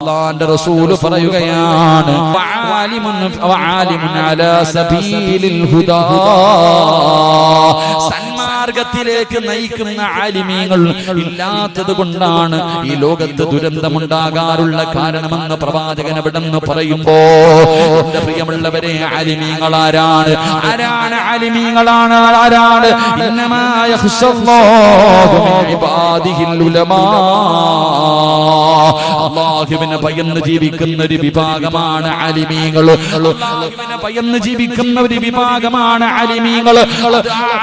അള്ളാന്റെ റസൂൽ പറയുകയാണ് സന്മാർഗത്തിലേക്ക് നയിക്കുന്ന ആലിമീങ്ങൾ ഇല്ലാത്തത് കൊണ്ടാണ് ഈ ലോകത്ത് ദുരന്തമുണ്ടാകാറുള്ള കാരണമെന്ന് പ്രവാചകൻ എവിടെന്ന് പറയുമ്പോ എന്റെ പ്രിയമുള്ളവരെ ആലിമീങ്ങൾ ആരാണ്? ആരാണ്? ആലിമീങ്ങളാണ് ആരാണ്? ഇന്നമായ ഉലമാ. അള്ളാഹുവിനെ ഭയന്ന് ജീവിക്കുന്ന ഒരു വിഭാഗമാണ് അലിമീങ്ങൾ അള്ളാഹുവിനെ ഭയന്ന് ജീവിക്കുന്ന ഒരു വിഭാഗമാണ് അലിമീങ്ങൾ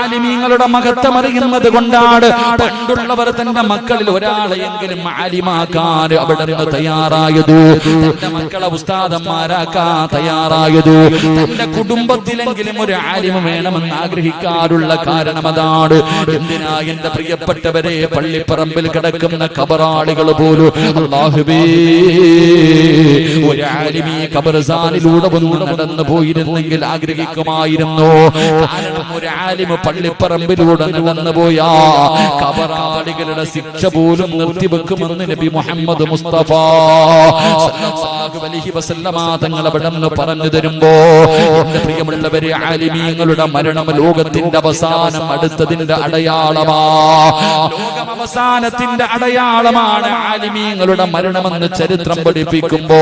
അലിമീങ്ങളുടെ മഹത്വം അറിയുന്നത് കൊണ്ടാണ് പണ്ടുള്ളവർ തന്റെ മക്കളിൽ ഒരാളെയെങ്കിലും അലിമാക്കാൻ അവിടെ നിന്ന് തയ്യാറായത്. തന്റെ മക്കളെ ഉസ്താദന്മാരാക്കാൻ തയ്യാറായത്. തന്റെ കുടുംബത്തിലെങ്കിലും ഒരു ആലിമ വേണമെന്ന് ആഗ്രഹിക്കാറുള്ള കാരണം അതാണ്. എന്തിനാ എന്റെ പ്രിയപ്പെട്ടവരെ പള്ളിപ്പറമ്പിൽ കിടക്കുന്ന കബറാളികൾ പോലും അള്ളാഹുബേ ഒരു ആലിമി ഒന്ന് നടന്നു പോയിരുന്നെങ്കിൽ ആഗ്രഹിക്കുമായിരുന്നു? കാരണം ഒരു ആലിമ പള്ളിപ്പറമ്പിലൂടെ നടന്നു പോയാ കബറാളികളുടെ ശിക്ഷ പോലും നിർത്തിവെക്കുമെന്ന് നബി മുഹമ്മദ് മുസ്തഫ അവിടെ നിന്ന് പറഞ്ഞു തരുമ്പോ എന്റെ പ്രിയമുള്ളവരെ ആലിമീങ്ങളുടെ മരണം ലോകത്തിന്റെ അവസാനം അടുത്തതിന്റെ അടയാളമാ. ലോകം അവസാനത്തിന്റെ അടയാളമാണ് ആലിമീങ്ങളുടെ മരണമെന്ന് ചരിത്രം പഠിപ്പിക്കുമ്പോ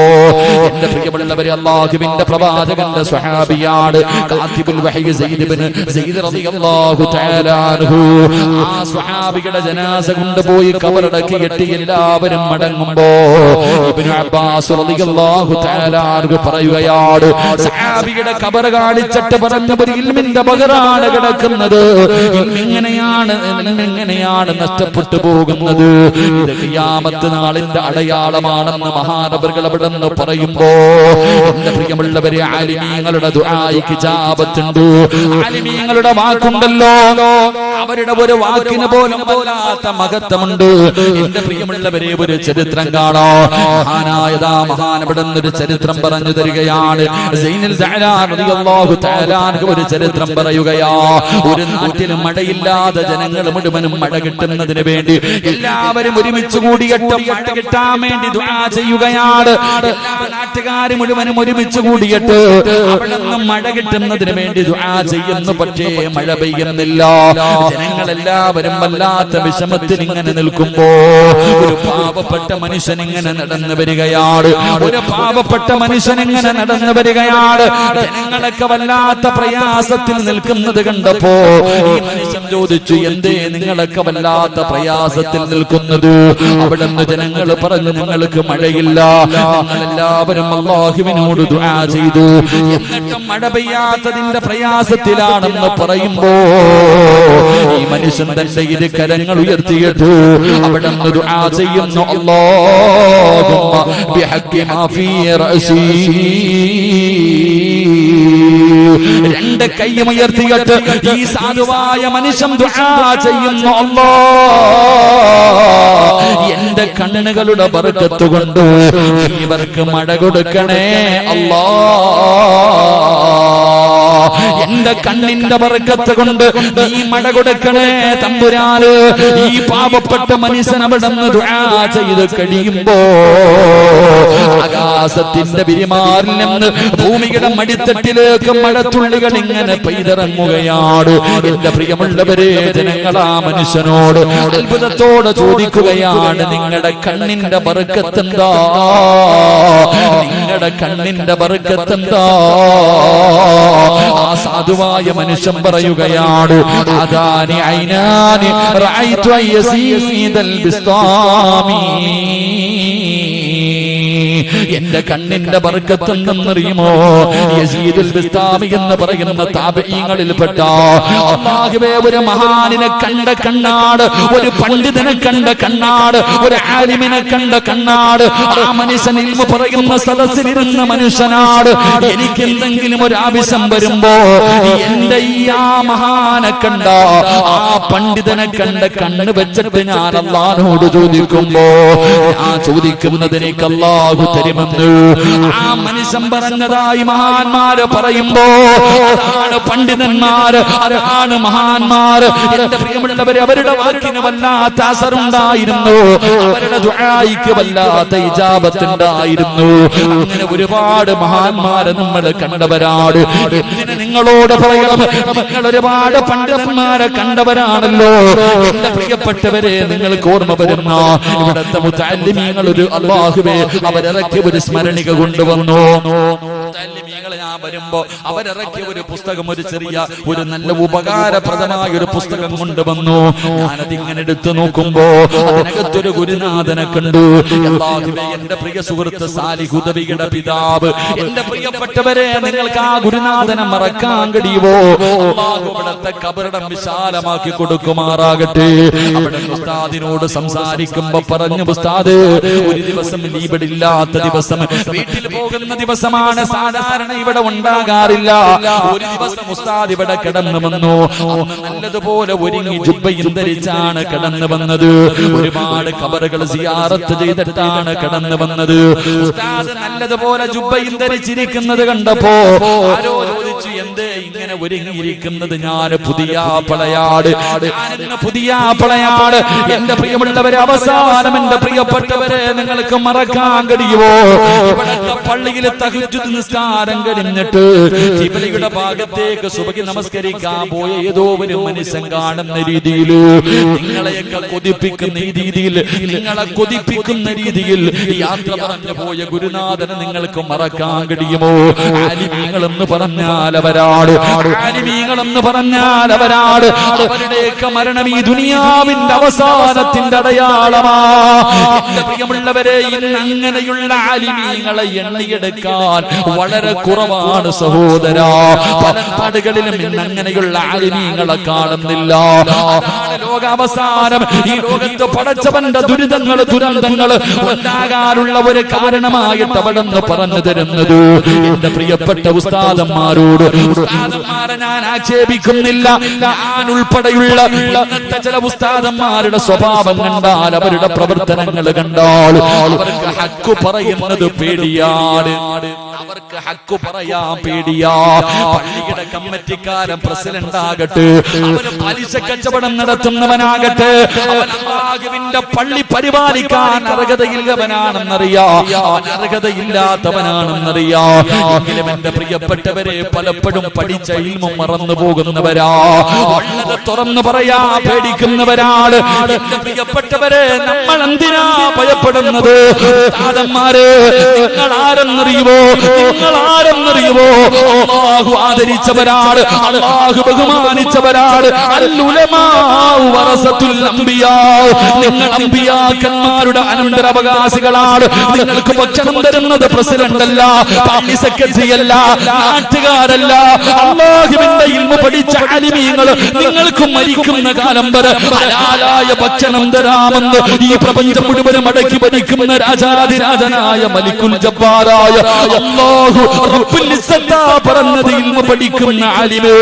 എന്റെ പ്രിയമുള്ളവരെ അള്ളാഹുവിന്റെ പ്രവാചകന്റെ സ്വഹാബിയാണ് ആ സ്വഹാബിയുടെ ജനാസ കൊണ്ടുപോയി കബറടക്കിയിട്ട് എല്ലാവരും മടങ്ങുമ്പോ അബ്ബാസ് പറയുകയാണ് സ്വഹാബിയുടെ കബർ കാണിച്ചിട്ട് പറഞ്ഞ ഒരു ഇൽമിന്റെ പകരാണ് കിടക്കുന്നത്. ഇങ്ങനെയാണ് എങ്ങനെയാണ് നഷ്ടപ്പെട്ടു പോകുന്നത്? നാളിന്റെ അടയാളമാണെന്ന് മഹാനബറുകൾ അവിടെ നിന്ന് പറയുമ്പോ പ്രിയമുള്ളവരെ ആലിമീങ്ങളുടെ ദുആയിക്ക് ജാപത്തുണ്ട് ആലിമീങ്ങളുടെ വാക്കുണ്ടല്ലോ. അവരുടെ ഒരു വാക്കിന് പോലും പോലാത്ത മഹത്വമുണ്ട്. എന്റെ പ്രിയമുള്ളവരെ ഒരു ചരിത്രം കാണോ. മഹാനായതാ മഹാനവിടുന്ന് ഒരു ചരിത്രം പറഞ്ഞു തരികയാണ്. ഒരു ചരിത്രം പറയുകയാ. ഒരു നാട്ടിലും മഴയില്ലാതെ ജനങ്ങൾ മുഴുവനും മഴ കിട്ടുന്നതിന് വേണ്ടി എല്ലാവരും ഒരുമിച്ച് കൂടിയിട്ട് കിട്ടാൻ വേണ്ടി ദുആ ചെയ്യുകയാണ്. എല്ലാ നാട്ടുകാരും മുഴുവനും ഒരുമിച്ച് കൂടിയിട്ട് അവിടെ മഴ കിട്ടുന്നതിന് വേണ്ടി ദുആ ചെയ്യുന്നു. പക്ഷേ മഴ പെയ്യുന്നില്ല. ജനങ്ങളെല്ലാവരും വല്ലാത്ത വിഷമത്തിൽ ഇങ്ങനെ നിൽക്കുമ്പോ ഒരു പാവപ്പെട്ട മനുഷ്യൻ ഇങ്ങനെ നടന്നു വരികയാണ്. ഒരു പാവപ്പെട്ട മനുഷ്യൻ ഇങ്ങനെ നടന്നു വരികയാണ്. ജനങ്ങളൊക്കെ വല്ലാത്ത പ്രയാസത്തിൽ നിൽക്കുന്നത് കണ്ടപ്പോ ഈ മനുഷ്യൻ ചോദിച്ചു എന്തേ നിങ്ങളൊക്കെ വല്ലാത്ത പ്രയാസത്തിൽ നിൽക്കുന്നത്? അവിടെ നിന്ന് ജനങ്ങൾ പറഞ്ഞു നിങ്ങൾക്ക് മഴയില്ല. എല്ലാവരും അള്ളാഹുവിനോട് ദുആ ചെയ്തു. എന്നിട്ടും മഴ പെയ്യാത്തതിന്റെ പ്രയാസത്തിലാണെന്ന് പറയുമ്പോ ഈ മനുഷ്യൻ തന്റെ ഇരു കരങ്ങൾ ഉയർത്തിയിട്ടു അവിടെ നിന്ന് ദുആ ചെയ്യുന്നു. അല്ലാഹുമ്മ മാ ഫീ രണ്ട് കൈയും ഉയർത്തിയിട്ട് ഈ സാധുവായ മനുഷ്യൻ ചെയ്യുന്നു. അല്ലാ. എന്റെ കണ്ണുകളുടെ ബർക്കത്ത് കൊണ്ട് ഇവർക്ക് മഴ കൊടുക്കണേ. അല്ലാ. എന്റെ കണ്ണിന്റെ ബർക്കത്ത് കൊണ്ട് നീ മട കൊടുക്കണേ തമ്പുരാന്. ഈ പാപപ്പെട്ട മനുഷ്യൻ അവിടെ ചെയ്ത് കഴിയുമ്പോ ആകാശത്തിന്റെ പിരിമാറിനെന്ന് ഭൂമിയുടെ മടിത്തട്ടിലേക്ക് മഴത്തുള്ളികൾ ഇങ്ങനെ പെയ്തിറങ്ങുകയാണ്. എന്റെ പ്രിയമുള്ളവരെ ജനങ്ങളാ മനുഷ്യനോട് അത്ഭുതത്തോടെ ചോദിക്കുകയാണ് നിങ്ങളുടെ കണ്ണിന്റെ വർഗത്തെന്താ? നിങ്ങളുടെ കണ്ണിന്റെ ബർക്കത്തെന്താ ആ സാധുവായ മനുഷ്യൻ പറയുകയാണ് അതാനി ഐനാനി റഅയ്തു യസീദൽ ബിസ്താമി എന്റെ കണ്ണിന്റെ വർഗത്തുണ്ടെന്നറിയുമോ യസീദുൽ ബിസ്താമി എന്ന് പറയുന്ന താപീങ്ങളിൽപ്പെട്ട അല്ലാഹുവേ ഒരു മഹാനിനെ കണ്ട കണ്ണാട് ഒരു പണ്ഡിതനെ കണ്ട കണ്ണാട് ഒരു ആലിമിനെ കണ്ട കണ്ണാട് ആ മനുഷ്യൻ ഇൽമ പറയുന്ന സദസ്സിലിരുന്ന മനുഷ്യനാട്. എനിക്ക് എന്തെങ്കിലും ഒരു ആവശ്യം വരുമ്പോ എന്റെ ഈ ആ മഹാനെ കണ്ട? ആ പണ്ഡിതനെ കണ്ട കണ്ണ് വെച്ചിട്ട് ഞാൻ അള്ളാനോട് ചോദിക്കുമ്പോ ഞാൻ ചോദിക്കുന്നതിനേക്ക് അള്ളാഹു തരും തരുമെന്ന് ആ മനുഷ്യൻ പറഞ്ഞതായി മഹാന്മാര് പറയുമ്പോ അതാണ് പണ്ഡിതന്മാര് അതാണ് മഹാന്മാര് എന്റെ പ്രിയമുള്ളവര് അവരുടെ വാക്കിന് വല്ലാത്ത അസറുണ്ടായിരുന്നു. അവരുടെ ദുഴായിക്ക് വല്ലാത്ത ഇജാപത്തുണ്ടായിരുന്നു അങ്ങനെ ഒരുപാട് മഹാന്മാരെ നമ്മൾ കണ്ടവരാട് ഇങ്ങനെ നിങ്ങളോട് പറയണം? നിങ്ങൾ ഒരുപാട് പണ്ഡിതന്മാരെ കണ്ടവരാണല്ലോ. എന്റെ പ്രിയപ്പെട്ടവരെ നിങ്ങൾക്ക് ഓർമ്മ വരുന്ന ഇവിടത്തെ ഒരു അള്ളാഹുവേ അവരിറക്കിയ ഒരു സ്മരണിക കൊണ്ടുവന്നു. വരുമ്പോ അവരിറക്കിയ ഒരു പുസ്തകം ഒരു ചെറിയ ഒരു നല്ല ഉപകാരപ്രദമായ ഒരു പുസ്തകം കൊണ്ടുവന്നു ഞാനതിങ്ങനെ എടുത്തു നോക്കുമ്പോ അതിനകത്തൊരു ഗുരുനാഥനെ കണ്ടു. എന്റെ പ്രിയ സുഹൃത്ത് സാലി സാലിഹുദവിയുടെ പിതാവ് എന്റെ പ്രിയപ്പെട്ടവരെ നിങ്ങൾക്ക് ആ ഗുരുനാഥനെ മറക്കാൻ കഴിയുമോ അവിടുത്തെ കബറിടം വിശാലമാക്കി കൊടുക്കുമാറാകട്ടെ. അവിടെ ഉസ്താദിനോട് സംസാരിക്കുമ്പോ പറഞ്ഞു ഉസ്താദ് ഒരു ദിവസം ലീബിടില്ലാത്ത ദിവസം. വീട്ടിൽ പോകുന്ന ദിവസമാണ് സാധാരണ ഇവിടെ ഉണ്ടാകാറില്ല. ഒരു ദിവസം ഉസ്താദ് ഇവിടെ കിടന്നു വന്നു. നല്ലതുപോലെ ഒരുങ്ങി ജുബയും ധരിച്ചാണ് കടന്നു വന്നത്. ഒരുപാട് കബറുകൾ സിയാറത്ത് ചെയ്തിട്ടാണ് കടന്നു വന്നത്. ഉസ്താദ് നല്ലതുപോലെ ജുബയും ധരിച്ചിരിക്കുന്നത് കണ്ടപ്പോ ആരോ ചോദിച്ചു ഇങ്ങനെ ഒരുങ്ങിയിരിക്കുന്നത് ഞാൻ പുതിയ പളയാട് പുതിയ പളയാട് എന്റെ പ്രിയമുള്ളവരെ അവസാനം എന്റെ പ്രിയപ്പെട്ടവരെ നിങ്ങൾക്ക് മറക്കാൻ കഴിയുമോ? പള്ളിയിൽ തഹജ്ജുദ് നിസ്കാരം കഴിഞ്ഞിട്ട് കിബിലയുടെ ഭാഗത്തേക്ക് സുബകി നമസ്കരിക്കാൻ പോയ ഏതോ ഒരു മനുഷ്യൻ കാണുന്ന രീതിയിൽ നിങ്ങളെയൊക്കെ കൊതിപ്പിക്കുന്ന ഈ രീതിയിൽ നിങ്ങളെ കൊതിപ്പിക്കുന്ന രീതിയിൽ യാത്ര പറഞ്ഞു പോയ ഗുരുനാഥനെ നിങ്ങൾക്ക് മറക്കാൻ കഴിയുമോ? ആലിമീങ്ങൾ എന്ന് പറഞ്ഞാൽ അവരാട് ആലിമീങ്ങൾ എന്ന് പറഞ്ഞാൽ അവരാട് അവരുടെയൊക്കെ മരണം ഈ ദുനിയാവിന്റെ അവസാനത്തിന്റെ അടയാളമാ. എന്റെ പ്രിയമുള്ളവരെ ഇന്ന് അങ്ങനെയുള്ള ആലിമീങ്ങളെ എണ്ണയെടുക്കാൻ വളരെ കുറവാണ് സഹോദര. പല നാടുകളിലും ഇന്ന് അങ്ങനെയുള്ള ആലിമീങ്ങളെ കാണുന്നില്ല. ലോകാവസാനം ഈ ലോകത്ത് പടച്ചവന്റെ ദുരിതങ്ങൾ ദുരന്തങ്ങൾ ഉണ്ടാകാനുള്ള ഒരു കാരണമായിട്ട് അവിടെ പറഞ്ഞു തരുന്നത്. എന്റെ പ്രിയപ്പെട്ട ഉസ്താദന്മാരോട് ഉസ്താദന്മാരെ ഞാൻ ആക്ഷേപിക്കുന്നില്ല. ഞാൻ ഉൾപ്പെടെയുള്ള ഇന്നത്തെ ചില ഉസ്താദന്മാരുടെ സ്വഭാവം കണ്ടാൽ അവരുടെ പ്രവർത്തനങ്ങൾ കണ്ടാൽ അവർക്ക് ഹക്കു പറയുന്നത് പേടിയാണ്. അവർക്ക് ഹക്ക് പറയാൻ പേടിയാ. പള്ളിയുടെ കമ്മിറ്റിക്കാരൻ പ്രസിഡന്റ് ആകട്ടെ അവന് പലിശ കച്ചവടം നടത്തുന്നവനാകട്ടെ അവൻ അള്ളാഹുവിന്റെ പള്ളി പരിപാലിക്കാൻ അർഹതയില്ലവനാണെന്നറിയാ. അവൻ അർഹതയില്ലാത്തവനാണെന്നറിയാ. എങ്കിലും എന്റെ പ്രിയപ്പെട്ടവരെ പലപ്പോഴും പഠിച്ച ഇൽമ മറന്നു പോകുന്നവരാ ഉള്ളത് തുറന്നു പറയാ പേടിക്കുന്നവരാണ്. പ്രിയപ്പെട്ടവരെ നമ്മൾ എന്തിനാ ഭയപ്പെടുന്നത് ഉസ്താദന്മാരെ നിങ്ങൾ ആരെന്നറിയുമോ നിങ്ങൾ ആരെന്നറിയുമോ അള്ളാഹു ആദരിച്ചവരാണ് അള്ളാഹു ബഹുമാനിച്ചവരാണ് നിങ്ങൾ അമ്പിയാക്കന്മാരുടെ അനന്തരാവകാശികളാണ്. നിങ്ങൾക്ക് ഭക്ഷണം തരുന്നത് പ്രസിഡന്റ് അല്ല പാർട്ടി സെക്രട്ടറി അല്ല നാട്ടുകാരല്ല. അള്ളാഹുവിന്റെ ഇൽമ പഠിച്ച അലിമീങ്ങൾ നിങ്ങൾക്ക് മരിക്കുന്ന കാലം വരെ ഹലാലായ ഭക്ഷണം തരാമെന്ന് ഈ പ്രപഞ്ചം മുഴുവനും അടക്കി ഭരിക്കുന്ന രാജാതിരാജനായ മലിക്കുൽ ജബ്ബാറായ അല്ലാഹു റബ്ബുൽ പറഞ്ഞത് ഇൽമ പഠിക്കുന്ന ആലിമേ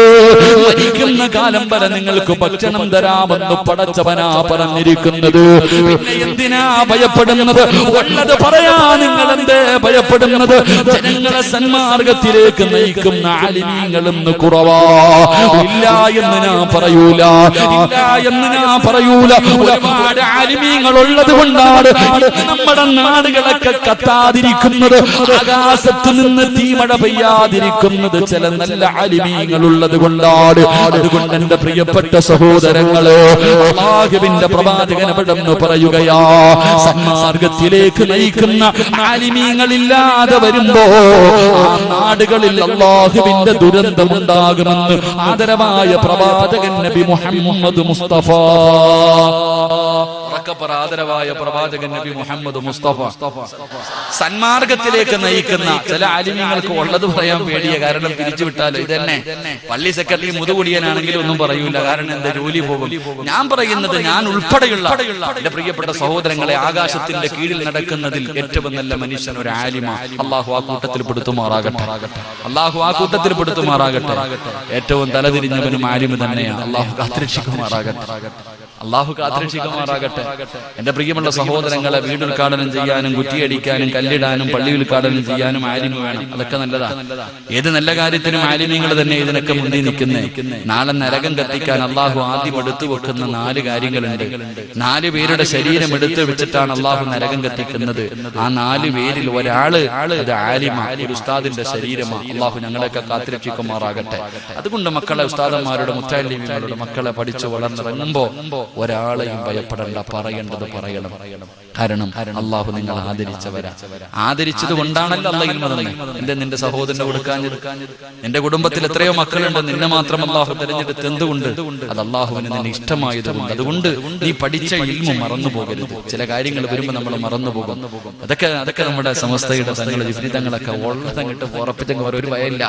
മരിക്കുന്ന കാലം വരെ നിങ്ങൾക്ക് ഭക്ഷണം തരാമെന്ന് പടച്ചവനാ പറഞ്ഞിരിക്കുന്നത്. പിന്നെ എന്തിനാ ഭയപ്പെടുന്നത്? ഉള്ളത് പറയാ നിങ്ങൾ എന്തേ ഭയപ്പെടുന്നത്? ജനങ്ങളെ സന്മാർഗത്തിലേക്ക് നയിക്കുന്ന ആലിമീങ്ങളെന്ന് കുറവാ. ഇല്ല എന്ന് ഞാൻ പറയൂല. ഇല്ല എന്ന് ഞാൻ പറയൂല. ഒരുപാട് ആലിമീങ്ങൾ ഉള്ളത് കൊണ്ടാണ് നമ്മുടെ നാടുകളൊക്കെ കത്താതിരിക്കുന്നത് ആകാശത്ത് നിന്ന് തീമഴ പെയ്യാതിരിക്കുന്നത് ചില നല്ല ആലിമീങ്ങൾ ഉള്ളത് കൊണ്ടാണ്. അതുകൊണ്ട് എന്റെ പ്രിയപ്പെട്ട സഹോദരങ്ങൾ അള്ളാഹുവിന്റെ പ്രവാചകൻ എവിടെന്ന് പറയുകയാ? സന്മാർഗത്തിലേക്ക് നയിക്കുന്ന ആലിമീങ്ങളില്ലാതെ വരുമ്പോ ആ നാടുകളിൽ അള്ളാഹുവിന്റെ ദുരന്തം ഉണ്ടാകുമെന്ന് ആദരവായ പ്രവാചകൻ നബി മുഹമ്മദ് മുസ്തഫ. പറ, ആദരവായ പ്രവാചകൻ നബി മുഹമ്മദ് മുസ്തഫ. സന്മാർഗത്തിലേക്ക് നയിക്കുന്ന ചില ആലിമ്യങ്ങൾക്ക് ഉള്ളത് പറയാൻ പേടിയ കാരണം പിരിച്ചു വിട്ടാലോ ഇതന്നെ. പള്ളി സെക്രട്ടറി മുതുകുടിയനാണെങ്കിലും ഒന്നും പറയൂല കാരണം എന്റെ ജോലി പോകും. ഞാൻ പറയുന്നത് ഞാൻ ഉൾപ്പെടെയുള്ള എന്റെ പ്രിയപ്പെട്ട സഹോദരങ്ങളെ ആകാശത്തിന്റെ കീഴിൽ നടക്കുന്നതിൽ ഏറ്റവും നല്ല മനുഷ്യൻ ഒരു ആലിമ. അള്ളാഹു ആ കൂട്ടത്തിൽ പെടുത്തുമാറാകട്ടെ. അള്ളാഹു ആ കൂട്ടത്തിൽ പെടുത്തുമാറാകട്ടെ. ഏറ്റവും തലതിരിഞ്ഞവനും ആലിമ തന്നെയാണ്. അള്ളാഹു കാത്തിരക്ഷിക്കുമാറാകട്ടെ. അള്ളാഹു കാത്തിരക്ഷിക്കുമാറാകട്ടെ. എന്റെ പ്രിയമുള്ള സഹോദരങ്ങളെ വീട് ഉദ്ഘാടനം ചെയ്യാനും കുറ്റിയടിക്കാനും കല്ലിടാനും പള്ളി ഉദ്ഘാടനം ചെയ്യാനും ആലിമ വേണം. അതൊക്കെ നല്ലതാ. ഏത് നല്ല കാര്യത്തിനും ആലിമ്യങ്ങൾ തന്നെ ഇതിനൊക്കെ മുന്നിൽ നിൽക്കുന്നേ. നാളെ നരകം കത്തിക്കാൻ അള്ളാഹു ആദ്യം എടുത്തു വെക്കുന്ന നാല് കാര്യങ്ങളുണ്ട്. നാല് പേരുടെ ശരീരം എടുത്തു വെച്ചിട്ടാണ് അള്ളാഹു നരകം കത്തിക്കുന്നത്. ആ നാല് പേരിൽ ഒരാൾ അത് ആലിമ ഒരു ഉസ്താദിന്റെ ശരീരമാണ് അള്ളാഹു ഞങ്ങളെയൊക്കെ കാത്തിരക്ഷിക്കുമാറാകട്ടെ. അതുകൊണ്ട് മക്കളെ ഉസ്താദന്മാരുടെ മുത്താലിമാരുടെ മക്കളെ പഠിച്ചു വളർന്നിറങ്ങുമ്പോ ഒരാളെയും ഭയപ്പെടണ്ട പറയേണ്ടത് പറയണം. കാരണം അള്ളാഹു നിങ്ങൾ ആദരിച്ചവരാ. ആദരിച്ചത് കൊണ്ടാണല്ലോ തന്നെ എന്റെ നിന്റെ സഹോദരനെ കൊടുക്കാഞ്ഞത്? എന്റെ കുടുംബത്തിൽ എത്രയോ മക്കളുണ്ട്. നിന്നെ മാത്രം അള്ളാഹു തെരഞ്ഞെടുത്ത് എന്തുകൊണ്ട്? അത് അള്ളാഹുവിന് നിന്നെ ഇഷ്ടമായതുകൊണ്ട്. അതുകൊണ്ട് നീ പഠിച്ച ഇൽമ മറന്നു പോകരുത്. ചില കാര്യങ്ങൾ വരുമ്പോൾ നമ്മൾ മറന്നു പോകും. അതൊക്കെ അതൊക്കെ നമ്മുടെ സമസ്തയുടെ തങ്ങൾ വിപരീതങ്ങളൊക്കെ ഉള്ളതങ്ങിട്ട് ഉറപ്പിച്ചെങ്കിൽ ഒരു വയല്ല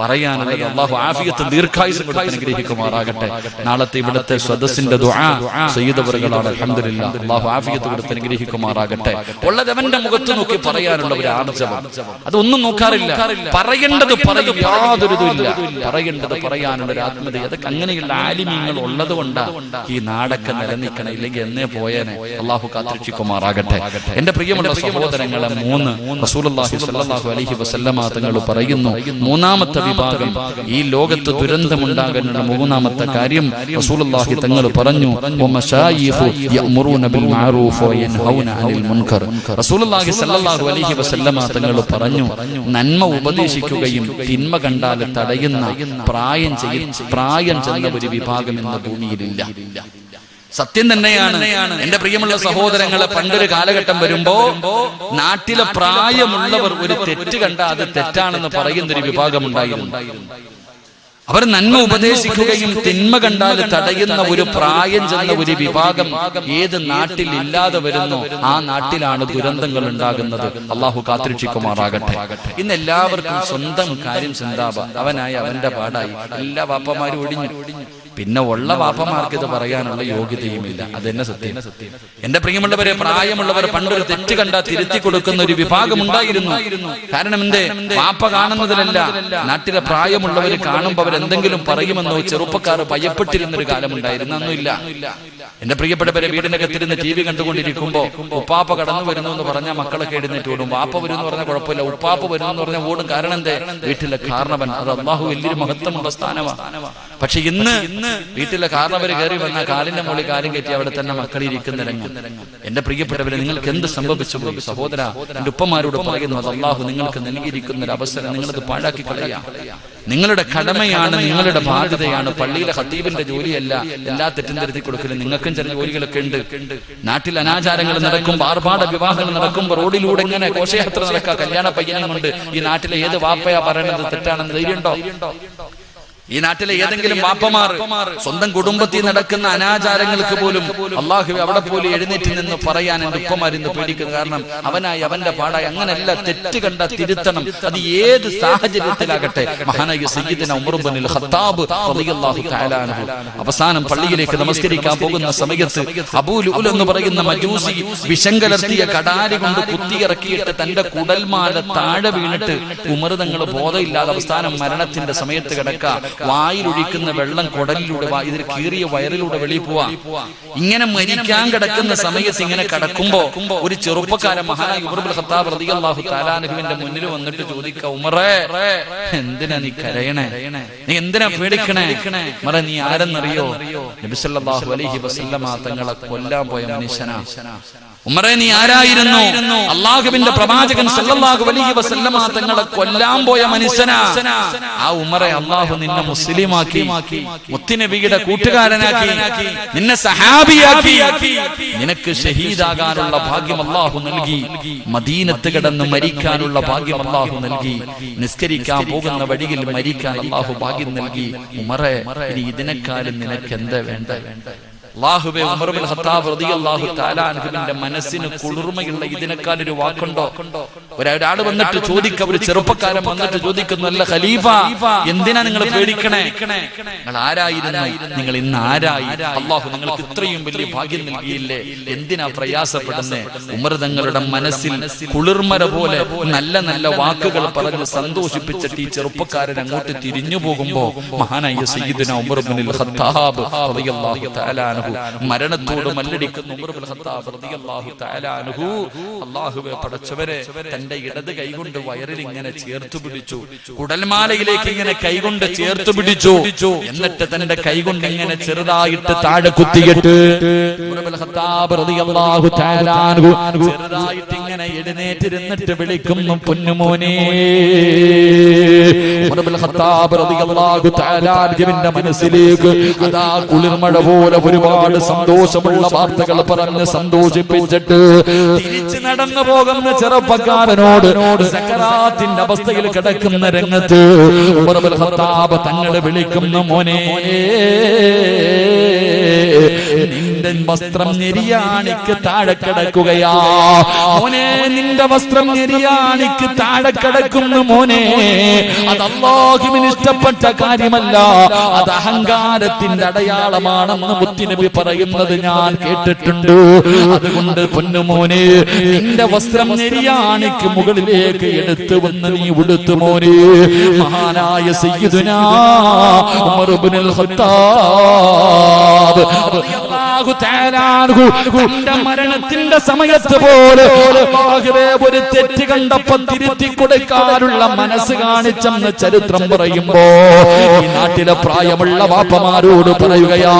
പറയാനുള്ളത് അള്ളാഹു ആഫിയത്ത് ദീർഘായുസ് അനുഗ്രഹിക്കുമാറാകട്ടെ. നാളത്തെ ഇവിടുത്തെ സ്വദസ്സിന്റെ ദുആ അൽഹംദുലില്ലാ. അള്ളാഹു ആഫിയത്ത് കൊടുത്ത് അനുഗ്രഹിക്കുമാറാകട്ടെ ഉള്ളതവന്റെ മുഖത്ത് നോക്കി പറയാനുള്ള ഒരു ആർജവം അതൊന്നും നോക്കാറില്ല. പറയേണ്ടത് പറയും. യാതൊരു ഇല്ല. പറയേണ്ടത് പറയാനുള്ള ഒരു ആത്മത അതൊക്കെ അങ്ങനെയുള്ള ആലിമ്യങ്ങൾ ഉള്ളത് കൊണ്ടാ ഈ നാടൊക്കെ നിലനിൽക്കണം ഇല്ലെങ്കിൽ എന്നേ പോയേനെ. അള്ളാഹു കാത്തിരിക്കുമാറാകട്ടെ. എന്റെ പ്രിയമുള്ള സഹോദരങ്ങളെ മൂന്ന് അലൈഹി വസല്ലമ തങ്ങൾ പറയുന്നു മൂന്നാമത്തെ വിഭാഗം ഈ ലോകത്ത് ദുരന്തമുണ്ടാകാനുള്ള മൂന്നാമത്തെ കാര്യം റസൂലുള്ളാഹി തങ്ങൾ പറഞ്ഞു. വസല്ലമ തങ്ങൾ പറഞ്ഞു നന്മ ഉപദേശിക്കുകയും തിന്മ കണ്ടാൽ തടയുന്ന പ്രായം ചെയ്യും പ്രായം ചെന്ന ഒരു വിഭാഗം എന്ന ഭൂമിയിലില്ല. സത്യം തന്നെയാണ്. എന്റെ പ്രിയമുള്ള സഹോദരങ്ങളെ പണ്ടൊരു കാലഘട്ടം വരുമ്പോ നാട്ടിലെ പ്രായമുള്ളവർ ഒരു തെറ്റ് കണ്ടാൽ അത് തെറ്റാണെന്ന് പറയുന്ന ഒരു വിഭാഗം ഉണ്ടായിരുന്നു. അവർ നന്മ ഉപദേശിക്കുകയും തിന്മ കണ്ടാൽ തടയുന്ന ഒരു പ്രായം ചെന്ന ഒരു വിഭാഗം ഏത് നാട്ടിൽ ഇല്ലാതെ വരുന്നു ആ നാട്ടിലാണ് ദുരന്തങ്ങൾ ഉണ്ടാകുന്നത്. അള്ളാഹു കാത്തിരക്ഷിക്കുമാറാകട്ടെ ഇന്ന് എല്ലാവർക്കും സ്വന്തം കാര്യം ചിന്താപ അവനായി അവന്റെ പാടായി. എല്ലാ വാപ്പമാരും ഒടിഞ്ഞു. പിന്നെ ഉള്ള വാപ്പമാർക്ക് ഇത് പറയാനുള്ള യോഗ്യതയുമില്ല. അതെന്നെ സത്യം. എന്റെ പ്രിയമുള്ളവരെ പ്രായമുള്ളവർ പണ്ടൊരു തെറ്റ് കണ്ട തിരുത്തി കൊടുക്കുന്ന ഒരു വിഭാഗം ഉണ്ടായിരുന്നു. കാരണം എന്തേ? വാപ്പ കാണുന്നതിലല്ല. നാട്ടിലെ പ്രായമുള്ളവർ കാണുമ്പോൾ അവർ എന്തെങ്കിലും പറയുമെന്നോ ചെറുപ്പക്കാർ ഭയപ്പെട്ടിരുന്ന ഒരു കാലമുണ്ടായിരുന്നു അന്നില്ല എന്റെ പ്രിയപ്പെട്ടവരെ വീടിനകത്തിരുന്ന് ടി വി കണ്ടുകൊണ്ടിരിക്കുമ്പോ ഉപ്പാപ്പ കടന്നു വരുന്നു എന്ന് പറഞ്ഞാൽ മക്കളൊക്കെ എഴുന്നേറ്റ് ഓടും വാപ്പ വരും എന്ന് പറഞ്ഞാൽ കുഴപ്പമില്ല. ഉപ്പാപ്പ വരും എന്ന് പറഞ്ഞാൽ ഓടും. കാരണം എന്തേ? വീട്ടിലെ കാരണവൻ അത് അള്ളാഹു വലിയൊരു മഹത്വമുള്ള സ്ഥാനമാണ്. പക്ഷെ ഇന്ന് വീട്ടിലെ കാരണവര് കയറി വന്ന കാലിന്റെ മുകളിൽ കാര്യം കയറ്റി അവിടെ തന്നെ മക്കൾ രംഗം. എന്റെ പ്രിയപ്പെട്ടവരെ നിങ്ങൾക്ക് എന്ത് സംഭവിച്ചു സഹോദര എന്റെ ഉപ്പമാരോട് പറയുന്നു അത് അള്ളാഹു നിങ്ങൾക്ക് നൽകിയിരിക്കുന്ന ഒരു അവസരം നിങ്ങളത് പാഴാക്കി കളയാം. നിങ്ങളുടെ കടമയാണ് നിങ്ങളുടെ ബാധ്യതയാണ്. പള്ളിയിലെ ഹത്തീബിന്റെ ജോലിയല്ല. എല്ലാ തെറ്റും തിരുത്തി കൊടുക്കലും നിങ്ങൾക്കും ചില ജോലികളൊക്കെ ഉണ്ട്. നാട്ടിൽ അനാചാരങ്ങൾ നടക്കും ആർഭാട വിവാഹങ്ങൾ നടക്കുമ്പോൾ റോഡിലൂടെ ഇങ്ങനെ ഘോഷയാത്ര നടക്കുക കല്യാണ പയ്യനും ഈ നാട്ടിലെ ഏത് വാപ്പയാ പറയണത്? തെറ്റാണെന്ന് ധൈര്യമുണ്ടോ? ഈ നാട്ടിലെ ഏതെങ്കിലും വാപ്പമാർ സ്വന്തം കുടുംബത്തിൽ നടക്കുന്ന അനാചാരങ്ങൾക്ക് പോലും അള്ളാഹു അവിടെ പോലും എഴുന്നേറ്റ് നിന്ന് പറയാൻ എന്റെ ഉപ്പമാരിന്ന് പേടിക്കുന്നു കാരണം അവനായി അവന്റെ പാടായി അങ്ങനെയല്ല തെറ്റ് കണ്ട തിരുത്തണം. അത് ഏത് സാഹചര്യത്തിലാകട്ടെ? മഹാനായ സയ്യിദിന ഖത്താബ് റളിയല്ലാഹു തആല അവസാനം പള്ളിയിലേക്ക് നമസ്കരിക്കാൻ പോകുന്ന സമയത്ത് അബൂലുൽ എന്ന് പറയുന്ന മജൂസി വിഷം കലർത്തിയ കടാരി കൊണ്ട് കുത്തിയിറക്കിയിട്ട് തന്റെ കുടൽമാല താഴെ വീണിട്ട് ഉമർ തങ്ങൾ ബോധമില്ലാതെ അവസാനം മരണത്തിന്റെ സമയത്ത് കിടക്ക വായിലൊഴിക്കുന്ന വെള്ളം കുടലിലൂടെ ഇതിൽ കീറിയ വയറിലൂടെ വെളിയിൽ പോവാ. ഇങ്ങനെ മരിക്കാൻ കിടക്കുന്ന സമയത്ത് ഇങ്ങനെ കിടക്കുമ്പോ ഒരു ചെറുപ്പക്കാരൻ മഹാനായ ഉമർബുൽ ഖത്താബ് റളിയല്ലാഹു മുന്നിൽ വന്നിട്ട് ചോദിക്ക ഉമറേ എന്തിനാ നീ കരയണേ? നീ എന്തിനാ പേടിക്കണേ? മറ നീ ആരെന്നറിയോ? നബി സല്ലല്ലാഹു അലൈഹി വസല്ലമ തങ്ങളെ കൊല്ലാൻ പോയ മനുഷ്യനാ. ഉമറെ നീ ആരായിരുന്നു? അള്ളാഹുവിന്റെ പ്രവാചകൻ സല്ലല്ലാഹു അലൈഹി വസല്ലമ തങ്ങളെ കൊല്ലാൻ പോയ മനുഷ്യനാ. ആ ഉമറെ അള്ളാഹു നിന്നെ മുസ്ലിമാക്കി മുത്തിനബിയുടെ കൂട്ടുകാരനാക്കി നിന്നെ സഹാബിയാക്കി. നിനക്ക് ഷഹീദാകാനുള്ള ഭാഗ്യം അള്ളാഹു നൽകി. മദീനത്ത് കിടന്ന് മരിക്കാനുള്ള ഭാഗ്യം അള്ളാഹു നൽകി. നിസ്കരിക്കാൻ പോകുന്ന വഴിയിൽ മരിക്കാൻ അള്ളാഹു ഭാഗ്യം നൽകി. ഉമറെ ഇനി ഇതിനെക്കാളും നിനക്ക് എന്താ വേണ്ട? അള്ളാഹുബെ ഉമർ ബിൻ ഖത്താബ് റളിയല്ലാഹു തആല അൻഹുവിന്റെ മനസ്സിന് കുളിർമയുള്ള ഇതിനേക്കാൾ ഒരു വാക്കുണ്ടോ? ഒരാൾ വന്നിട്ട് ചോദിക്ക ഒരു ചെറുപ്പക്കാരൻ വന്നിട്ട് ചോദിക്കുന്നു അല്ല ഖലീഫ എന്തിനാ നിങ്ങൾ പേടിക്കണേ? നിങ്ങൾ ആരായിരുന്നു? നിങ്ങൾ ഇന്ന് ആരായി? അള്ളാഹു നിങ്ങൾക്ക് ഇത്രയും വലിയ ഭാഗ്യം നൽകിയില്ലേ? എന്തിനാ പ്രയാസപ്പെടുന്നേ? ഉമർ തങ്ങളുടെ മനസ്സിൽ കുളിർമര പോലെ നല്ല നല്ല വാക്കുകൾ പറഞ്ഞ് സന്തോഷിപ്പിച്ചിട്ട് ഈ ചെറുപ്പക്കാരൻ അങ്ങോട്ട് തിരിഞ്ഞു പോകുമ്പോ മഹാനായ സയ്യിദിന ഉമർ ബിൻ ഖത്താബ് റളിയല്ലാഹു തആല മരണത്തോട് മല്ലടിക്കുന്ന അല്ലാഹുവേ പടച്ചവരെ തന്റെ ഇടത് കൈകൊണ്ട് വയറിൽ ഇങ്ങനെ ചേർത്ത് പിടിച്ചു. കുടൽമാലയിലേക്ക് ഇങ്ങനെ കൈകൊണ്ട് ചേർത്ത് പിടിച്ചു. എന്നിട്ട് തന്റെ കൈകൊണ്ട് ഇങ്ങനെ ചെറുതായിട്ട് താഴെ കുത്തിയിട്ട് ചെറുതായിട്ട് ഇങ്ങനെ എഴുന്നേറ്റിരുന്നിട്ട് വിളിക്കുന്നു പൊന്നുമോനെ. മനസ്സിലേക്ക് അതാ കുളിർമഴ പോലെ ഒരുപാട് സന്തോഷമുള്ള വാർത്തകൾ പറഞ്ഞ് സന്തോഷിപ്പിച്ചിട്ട് തിരിച്ചു നടന്നു പോകുന്ന ചെറുപ്പക്കാരനോട് സക്കറാത്തിന്റെ അവസ്ഥയിൽ കിടക്കുന്ന രംഗത്ത് തങ്ങൾ വിളിക്കുന്ന മോനെ നിന്റെ വസ്ത്രം നെരിയാണിക്ക് താഴെ കിടക്കുകയാ. മോനെ നിന്റെ വസ്ത്രം നെരിയാണിക്ക് താഴെ കിടക്കുന്നു മോനെ. അത് അള്ളാഹുവിന് ഇഷ്ടപ്പെട്ട കാര്യമല്ല. അത് അഹങ്കാരത്തിന്റെ അടയാളമാണെന്ന് മുത്തിനബി പറയുന്നത് ഞാൻ കേട്ടിട്ടുണ്ട്. അതുകൊണ്ട് പൊന്നുമോനെ നിന്റെ വസ്ത്രം നെരിയാണിക്ക് മുകളിലേക്ക് എടുത്തു വന്ന് നീ ഉടുത്തു മോനെ. മഹാനായ സയ്യിദുനാ ഉമർ ഇബ്നുൽ ഖത്താബ്. തന്റെ മരണത്തിന്റെ സമയത്ത് പോലെ ഒരു തെറ്റ് കണ്ടപ്പോൾ തിരുത്തി കൊടുക്കാനുള്ള മനസ്സ് കാണിച്ചെന്ന് ചരിത്രം പറയുമ്പോ ഈ നാട്ടിലെ പ്രായമുള്ള വാപ്പമാരോട് പറയുകയാ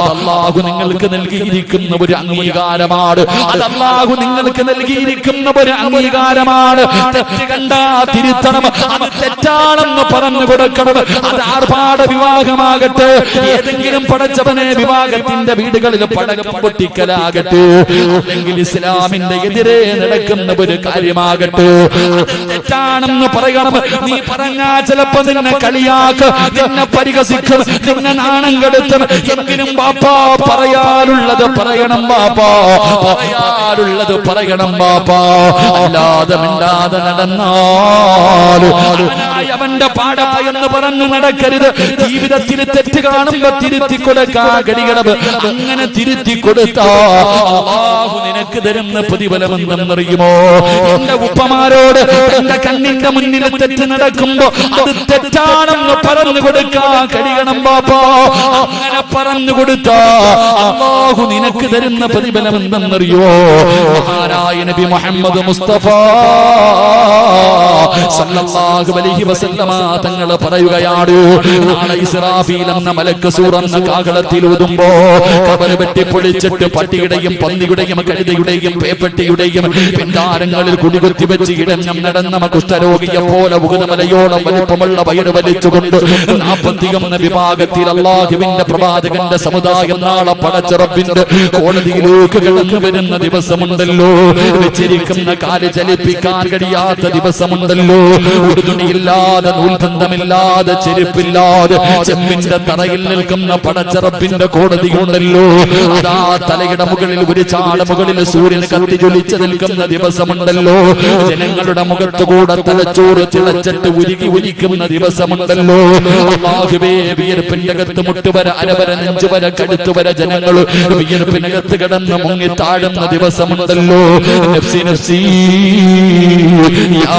അതല്ലാഹു നിങ്ങൾക്ക് നൽകിയിരിക്കുന്ന ഒരു അംഗീകാരമാണ് അതല്ലാഹു നിങ്ങൾക്ക് നൽകിയിരിക്കുന്ന ഒരു അംഗീകാരമാണ്. തെറ്റ് കണ്ടാ തിരുത്തണം അത് തെറ്റാണെന്ന് പറഞ്ഞു കൊടുക്കണം. അത് ആർഭാട വിവാഹമാകട്ടെ. ഏതെങ്കിലും പടച്ചവനെ വിവാഹത്തിന്റെ വീടുകളിൽ പടക്കം പൊട്ടിക്കലാകട്ടെ അല്ലെങ്കിൽ ഇസ്ലാമിന്റെ എതിരെ നടക്കുന്ന ഒരു കാര്യമാകട്ടെ. തെറ്റാണെന്ന് പറയണം. നീ പറഞ്ഞാ ചിലപ്പോ നിന്നെ കളിയാക്കും. നിന്നെ പരിഹസിക്കും. നിന്നെ നാണം കെടുത്തും. എങ്കിലും ബാപ്പാ പറയാനുള്ളത് പറയണം ബാപ്പാ. പറയാനുള്ളത് പറയണം ബാപ്പാ. അല്ലാതെ മിണ്ടാതെ നടന്നാലും അവന്റെ പാടാ എന്ന് പറഞ്ഞു നടക്കരുത്. ജീവിതത്തിൽ തെറ്റ് കാണുമ്പോ തിരുത്തി കൊടുക്കാൻ കഴിയണം അങ്ങനെ തിരുത്തി കൊടുത്താ. അല്ലാഹു നിനക്ക് തരുന്ന പ്രതിഫലം എന്തെന്നറിയുമോ എന്റെ ഉപ്പമാരോട് എന്റെ കണ്ണിന്റെ മുന്നിൽ തെറ്റ് നടക്കുമ്പോ അത് തെറ്റാണെന്ന് പറഞ്ഞു കൊടുക്കാൻ കഴിയണം ബാപ്പാ. അങ്ങനെ പറഞ്ഞു കൊടുത്താ. അല്ലാഹു നിനക്ക് തരുന്ന പ്രതിഫലം എന്തെന്നറിയോ മഹാനായ നബി മുഹമ്മദ് മുസ്തഫ സല്ലല്ലാഹു അലൈഹി വസല്ലമ തങ്ങൾ പറയുകയാണ് നാളെ ഇസ്രാഫീൽ എന്ന മലക്ക് സൂറന്ന കാകളത്തിൽ ഊതുമ്പോ കബർ വെട്ടി പൊളിച്ചിട്ട് പട്ടിയുടെയും പന്നിയുടെയും കഴുതയുടെയും പേപ്പട്ടിയുടെയും പിന്താരങ്ങളിൽ കുടികുത്തി വെച്ച് ഇടഞ്ഞം നടന്ന കുഷ്ഠരോഗിയെ പോലെ ഉകുതമലയോളം വലിപ്പമുള്ള വയറ് വലിച്ചുകൊണ്ട് നാപ്പത്തിയൊന്ന് വിഭാഗത്തിൽ അള്ളാഹുവിന്റെ പ്രവാചകന്റെ സമുദായം നാളെ പടച്ചിറപ്പിന്റെ കോടതിയിലേക്ക് കിടന്നു വരുന്ന ദിവസമുണ്ടല്ലോ. വെച്ചിരിക്കുന്ന കാൽ ചലിപ്പിക്കാൻ കഴിയാത്ത ദിവസമുണ്ടല്ലോ. ഒരു തുണിയില്ലാതെ നൂൽബന്ധമില്ലാതെ ചെരുപ്പില്ലാതെ ചെമ്പിന്റെ തറയിൽ നിൽക്കുന്ന പടച്ചിറപ്പിന്റെ കോടതിയുണ്ടല്ലോ. അതാ തലയുടെ മുകളിൽ ഒരു ചാട് മുകളിൽ സൂര്യൻ കത്തി ജ്വലിച്ചു നിൽക്കുന്ന ദിവസമുണ്ടല്ലോ. ജനങ്ങളുടെ മുഖത്ത് കൂടെ തലച്ചോറ് തിളച്ചിട്ട് ഉരുകി ഉരിക്കുന്ന ദിവസമുണ്ടല്ലോ. അള്ളാഹുവേ വിയർപ്പിന്റെ അകത്ത് മുട്ടുവര അരവര നെഞ്ചുവര കടുത്തുവര ജനങ്ങൾ വിയർപ്പിനകത്ത് കിടന്ന് മുങ്ങി താഴുന്ന ദിവസമുണ്ടല്ലോ. നഫ്സി നഫ്സി. യാ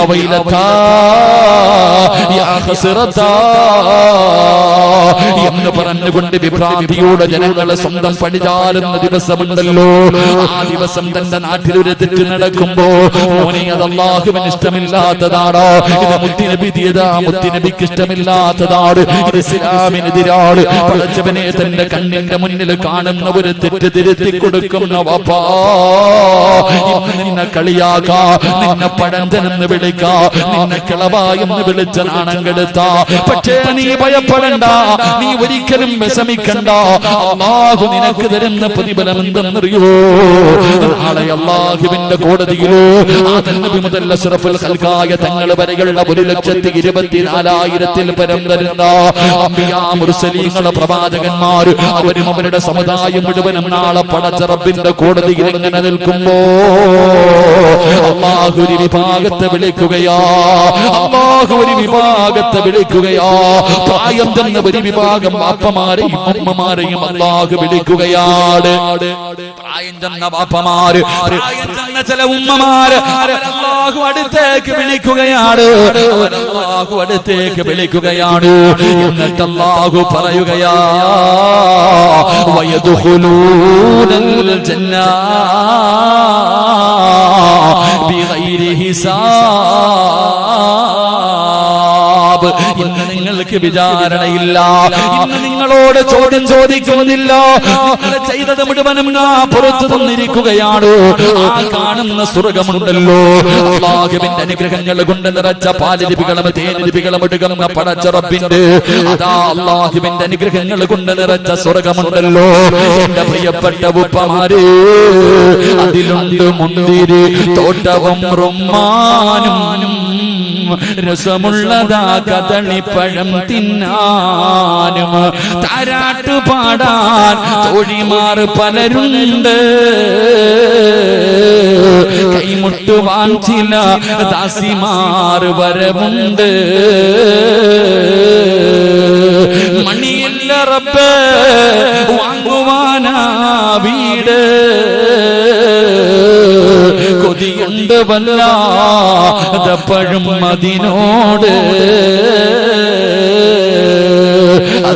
യാ എന്ന് പറഞ്ഞുകൊണ്ട് വിഭ്രാന്തിയോടെ ജനങ്ങളെ സ്വന്തം പടിചാരുന്ന ദിവസമുണ്ടല്ലോ. ആ ദിവസം തന്റെ നാട്ടിൽ ഒരു തെറ്റ് നടക്കുമ്പോ മോനെ അത് ഇഷ്ടമില്ലാത്തതാണോ ഇത് ഇഷ്ടമില്ലാത്തതാണ് ഇത് ഇസ്ലാമിനെതിരാണ് തന്റെ കണ്ണിന്റെ മുന്നിൽ കാണുന്ന ഒരു തെറ്റ് തിരുത്തി കൊടുക്കുന്ന നിന്നെ കളിയാക്കാ നിന്നെ പഴന്തനെന്ന് വിളിക്കാ നിന്നെ കിളവായെന്ന് വിളിച്ച നാണം പക്ഷേ നീ ഭയപ്പെടണ്ട. നീ ഒരിക്കലും വിഷമിക്കണ്ട. അള്ളാഹു നിനക്ക് തരുന്ന പ്രതിഫലം എന്തെന്നറിയോ നാളെ അള്ളാഹുവിന്റെ കോടതിയിലോ നബി മുതൽ അഷ്റഫുൽ ഖൽഖായ തങ്ങൾ വരെയുള്ള ഒരു ലക്ഷത്തി ഇരുപത്തിനാലായിരത്തിൽ പരം തരുന്ന അമ്പിയാ മുർസലീങ്ങളെ പ്രവാചകന്മാർ അവരും അവരുടെ സമുദായം മുഴുവനും നാളെ പടച്ചറബിന്റെ കോടതിയിൽ എങ്ങനെ നിൽക്കുമ്പോ അള്ളാഹു ഒരു വിഭാഗത്തെ വിളി വിളിക്കുകയാ. അള്ളാഹു ഒരു വിഭാഗത്തെ വിളിക്കുകയാ. പ്രായം തന്ന ഒരു വിഭാഗം വാപ്പമാരെയും അമ്മമാരെയും അള്ളാഹു വിളിക്കുകയാണ് പ്രായം ചെന്ന പാപ്പമാര് പ്രായം ചെന്ന ചില ഉമ്മമാര് അടുത്തേക്ക് വിളിക്കുകയാണ്. അല്ലാഹു അടുത്തേക്ക് വിളിക്കുകയാണ്. എന്നിട്ട് അല്ലാഹു പറയുകയാ വയദുഖുലൂനൽ ജന്നാ ബിഗൈരി ഹിസാബ് ഇന്ന് നിങ്ങൾക്ക് വിചാരണയില്ല. ഇന്ന് നിങ്ങളോട് ചോദ്യം ചോദിക്കുന്നില്ല. ചെയ്തത് മുഴുവനും പുറത്തു തന്നിരിക്കുകയാണ്. ആ കാണുന്ന സ്വർഗമുണ്ടല്ലോ. അള്ളാഹുവിന്റെ അനുഗ്രഹങ്ങൾ കൊണ്ട് നിറച്ച പാലലിപികളും തേനിലിപികളും എടുക്കുന്ന പടച്ചറപ്പിന്റെ അതാ അള്ളാഹുവിന്റെ അനുഗ്രഹങ്ങൾ കൊണ്ട് നിറച്ച സ്വർഗമുണ്ടല്ലോ. എന്റെ പ്രിയപ്പെട്ട ഉപ്പമാര് അതിലുണ്ട് മുന്തിരി തോട്ടവും റുമ്മാനും. രസമുള്ളതാ കദളിപ്പഴം തിന്നാനും താരാട്ട് പാടാൻ തോഴിമാർ പലരുണ്ട്. കൈമുട്ടുവാൻ ചില ദാസിമാർ വരവുണ്ട്. മണിയില്ല റബ്ബ് വാങ്ങുവാനാ വീട്. കൊതിയുണ്ട് വല്ലാതപ്പഴും അതിനോട്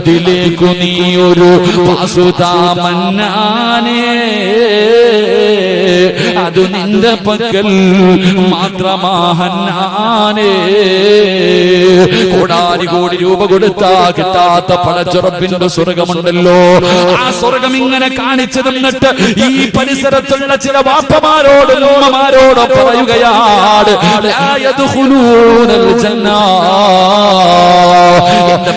അതിലേക്കു നീ ഒരു പാസുതാമന്നാനേ അത് നിന്റെ പക്കൽ മാത്രമാഹന്നാനേ കോടാരി കോടി രൂപ കൊടുത്താ കിട്ടാത്ത പടച്ചുറപ്പിന്റെ സ്വർഗമുണ്ടല്ലോ. ആ സ്വർഗം ഇങ്ങനെ കാണിച്ചു തന്നിട്ട് ഈ പരിസരത്തുള്ള ചില വാപ്പമാരോടും ഉമ്മമാരോടും പറയുകയാണ്. എന്റെ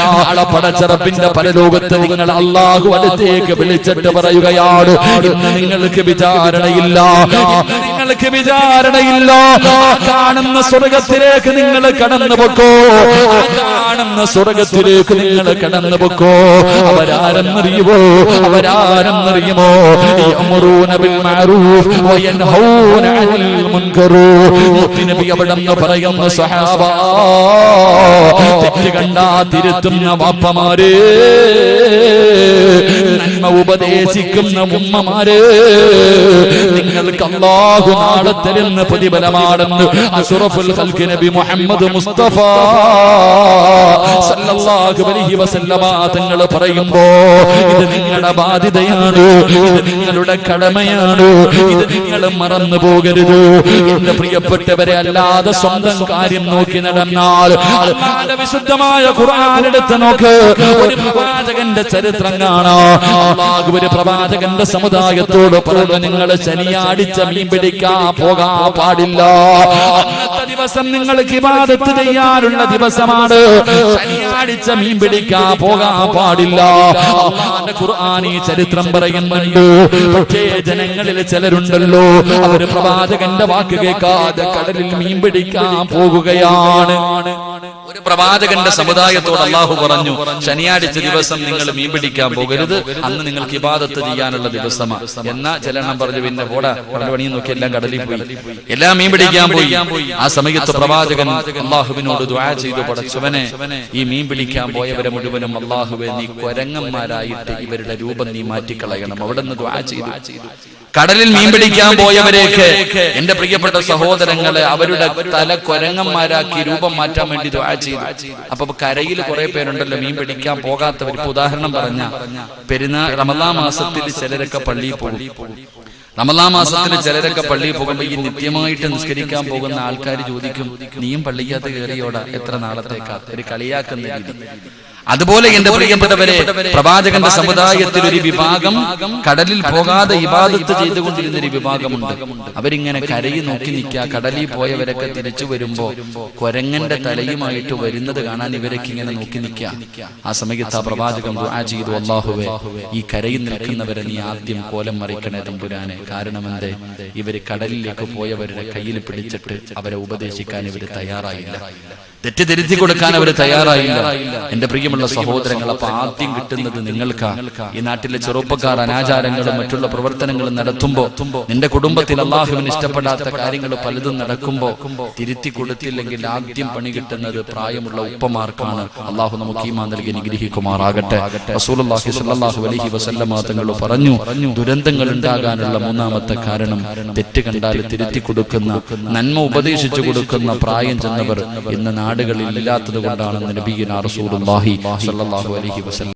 നാളെ പടച്ചറപ്പിന്റെ പരലോകത്ത് നിങ്ങൾ അള്ളാഹു അടുത്തേക്ക് വിളിച്ചിട്ട് പറയുകയാണ് ഇന്ന് നിങ്ങൾക്ക് വിചാരണയില്ല നിങ്ങൾക്ക് വിചാരണയില്ല. കാണുന്ന സ്വർഗത്തിലേക്ക് നിങ്ങൾ കടന്നു പൊക്കോ ആ സ്വർഗത്തിലേക്ക് നിങ്ങൾ കടന്നു പൊക്കോ? അവരാരെന്നറിയുമോ? അവരാരെന്നറിയുമോ? പറയുന്ന തെറ്റ് കണ്ടാ തിരുത്തുന്ന വാപ്പമാരെ. നന്മ ഉപദേശിക്കുന്ന ഉമ്മമാര്. നിങ്ങൾക്ക് അല്ലാഹു നാളെ തരുന്ന പ്രതിഫലമാണെന്ന് അഷ്റഫുൽ ഖൽഖ് നബി മുഹമ്മദ് മുസ്തഫ സല്ലല്ലാഹു അലൈഹി വസല്ലമ തങ്ങൾ പറയുമ്പോ ഇത് നിങ്ങളുടെ ബാധ്യതയാണ് ഇത് നിങ്ങളുടെ കടമയാണ് ഇത് നിങ്ങൾ മറന്നു പോകരുത്. എന്റെ പ്രിയപ്പെട്ടവരെ അല്ലാതെ സ്വന്തം കാര്യം നോക്കി നടന്നാൽ വിശുദ്ധമായ ഖുർആൻ എടുത്ത് നോക്ക് ഒരു പ്രവാചകന്റെ ചരിത്രം കാണാ. അള്ളാഹു ഒരു പ്രവാചകന്റെ സമുദായത്തോട് പറഞ്ഞു നിങ്ങൾ ശനിയാടിച്ച മീൻ പിടിക്കാൻ പോകാൻ പാടില്ല. ദിവസം നിങ്ങൾ ഇബാദത്ത് ചെയ്യാനുള്ള ദിവസമാണ്. ശനിയാടിച്ച മീൻ പിടിക്കാൻ പോകാൻ പാടില്ല. ഖുർആൻ ചരിത്രം പറയുന്നുണ്ട്. പക്ഷേ ജനങ്ങളിൽ ചിലരുണ്ടല്ലോ അവർ പ്രവാചകന്റെ വാക്ക് കേൾക്കാതെ കടലിൽ മീൻ പിടിക്കാൻ പോകുകയാണ്. പ്രവാചകന്റെ സമുദായത്തോട് അള്ളാഹു പറഞ്ഞു ശനിയാഴ്ച ദിവസം നിങ്ങൾ മീൻ പിടിക്കാൻ പോകരുത് അന്ന് നിങ്ങൾക്ക് ഇബാദത്ത് ചെയ്യാനുള്ള ദിവസമാണ് എന്നാ ചെല്ലണം പറഞ്ഞു പിന്നെ പോടാ നോക്കി എല്ലാം കടലിൽ പോയി. എല്ലാം മീൻ പിടിക്കാൻ പോയി. ആ സമയത്ത് പ്രവാചകൻ അള്ളാഹുവിനോട് ദ്വാ ചെയ്തു പടച്ചവനെ ഈ മീൻ പിടിക്കാൻ പോയവരെ മുഴുവനും അള്ളാഹുവെ നീ കൊരങ്ങന്മാരായിട്ട് ഇവരുടെ രൂപം നീ മാറ്റിക്കളയണം. അവിടെ നിന്ന് ദ്വാ ചെയ്തു. കടലിൽ മീൻ പിടിക്കാൻ പോയവരേക്ക് എന്റെ പ്രിയപ്പെട്ട സഹോദരങ്ങളെ അവരുടെ തല കൊരങ്ങന്മാരാക്കി രൂപം മാറ്റാൻ വേണ്ടി ദ്വാ ചെയ്തു. അപ്പൊ കരയിൽ കുറെ പേരുണ്ടല്ലോ മീൻ പിടിക്കാൻ പോകാത്തവർ ഇപ്പൊ ഉദാഹരണം പറഞ്ഞ പെരുന്നാൾ റമദാ മാസത്തിൽ ചിലരൊക്കെ പള്ളിയിൽ പോകും. റമദാ മാസത്തിൽ ചിലരൊക്കെ പള്ളിയിൽ പോകുമ്പോ ഈ നിത്യമായിട്ട് നിസ്കരിക്കാൻ പോകുന്ന ആൾക്കാർ ചോദിക്കും നീയും പള്ളിക്കകത്ത് കയറിയോടാ? എത്ര നാളത്തേക്കാ ഒരു കളിയാക്കുന്ന രീതി. അതുപോലെ എന്റെ പ്രിയപ്പെട്ടവരെ പ്രവാചകന്റെ സമുദായത്തിൽ ഒരു വിഭാഗം കടലിൽ പോകാതെ ഇബാദത്ത് ചെയ്തുകൊണ്ടിരുന്ന ഒരു വിഭാഗമുണ്ട്. അവരിങ്ങനെ കരയി നോക്കി നിൽക്കുക കടലിൽ പോയവരൊക്കെ തിരിച്ചു വരുമ്പോ കൊരങ്ങന്റെ തലയുമായിട്ട് വരുന്നത് കാണാൻ ഇവരൊക്കെ ഇങ്ങനെ നോക്കി നിൽക്കുക. ആ സമയത്ത് ആ പ്രവാചകൻ ദുആ ചെയ്തു. അള്ളാഹുവേ ഈ കരയിൽ നിൽക്കുന്നവരെ നീ ആദ്യം കോലം മറിക്കണേ തമ്പുരാനെ. കാരണം എന്തേ? ഇവർ കടലിലേക്ക് പോയവരുടെ കയ്യിൽ പിടിച്ചിട്ട് അവരെ ഉപദേശിക്കാൻ ഇവർ തയ്യാറായില്ല. തെറ്റിദ്ധരിച്ചു കൊടുക്കാൻ അവർ തയ്യാറായില്ല എന്റെ പ്രിയപ്പെട്ട പ്രിയമുള്ള സഹോദരങ്ങൾ അപ്പൊ ആദ്യം കിട്ടുന്നത് നിങ്ങൾക്ക്. ഈ നാട്ടിലെ ചെറുപ്പക്കാർ അനാചാരങ്ങളും മറ്റുള്ള പ്രവർത്തനങ്ങളും നടത്തുമ്പോ നിന്റെ കുടുംബത്തിൽ അള്ളാഹുവിന് ഇഷ്ടപ്പെടാത്ത കാര്യങ്ങൾ പലതും നടക്കുമ്പോ തിരുത്തി കൊടുത്തില്ലെങ്കിൽ ആദ്യം പണി കിട്ടുന്നത് പ്രായമുള്ള ഉപ്പമാർക്കാണ്. അള്ളാഹു നമുക്ക് ഈമാ നൽകി നിഗ്രഹിക്കുമാറാകട്ടെ അലൈഹി പറഞ്ഞു ദുരന്തങ്ങൾ ഉണ്ടാകാനുള്ള മൂന്നാമത്തെ കാരണം തെറ്റ് കണ്ടാൽ തിരുത്തി കൊടുക്കുന്ന നന്മ ഉപദേശിച്ചു കൊടുക്കുന്ന പ്രായം ചെന്നവർ ഇന്ന് നാടുകളിൽ ഇല്ലാത്തത് കൊണ്ടാണെന്ന് നബീന റസൂലുള്ളാഹി സ്വല്ലല്ലാഹു അലൈഹി വസല്ലം.